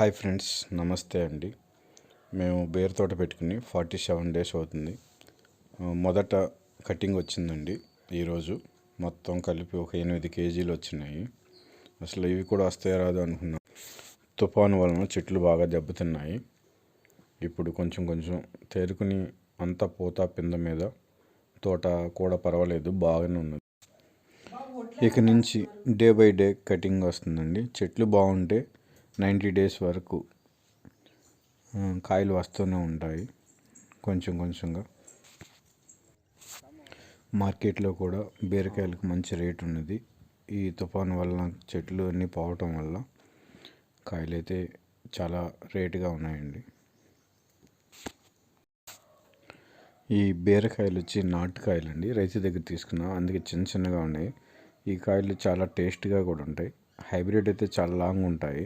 Hi friends నమస్తే అండి. మేము బేర్ తోట పెట్టుకుని ఫార్టీ సెవెన్ డేస్ అవుతుంది. మొదట కటింగ్ వచ్చిందండి. ఈరోజు మొత్తం కలిపి ఒక ఎనిమిది కేజీలు వచ్చినాయి. అసలు ఇవి కూడా వస్తాయో రాదు అనుకున్నాం. తుఫాను వలన చెట్లు బాగా దెబ్బతిన్నాయి. ఇప్పుడు కొంచెం కొంచెం తేరుకుని అంతా పూత పింద మీద తోట కూడా పర్వాలేదు బాగానే ఉన్నది. ఇక నుంచి డే బై డే కటింగ్ వస్తుందండి. చెట్లు బాగుంటే నైంటీ డేస్ వరకు కాయలు వస్తూనే ఉంటాయి కొంచెం కొంచెంగా. మార్కెట్లో కూడా బీరకాయలకు మంచి రేట్ ఉన్నది. ఈ తుఫాను వల్ల చెట్లు అన్నీ పోవటం వల్ల కాయలు అయితే చాలా రేటుగా ఉన్నాయండి. ఈ బీరకాయలు వచ్చి నాటుకాయలు అండి రైతు దగ్గర తీసుకున్నాం అందుకే చిన్న చిన్నగా ఉన్నాయి. ఈ కాయలు చాలా టేస్ట్గా కూడా ఉంటాయి. హైబ్రిడ్ అయితే చాలా లాంగ్ ఉంటాయి.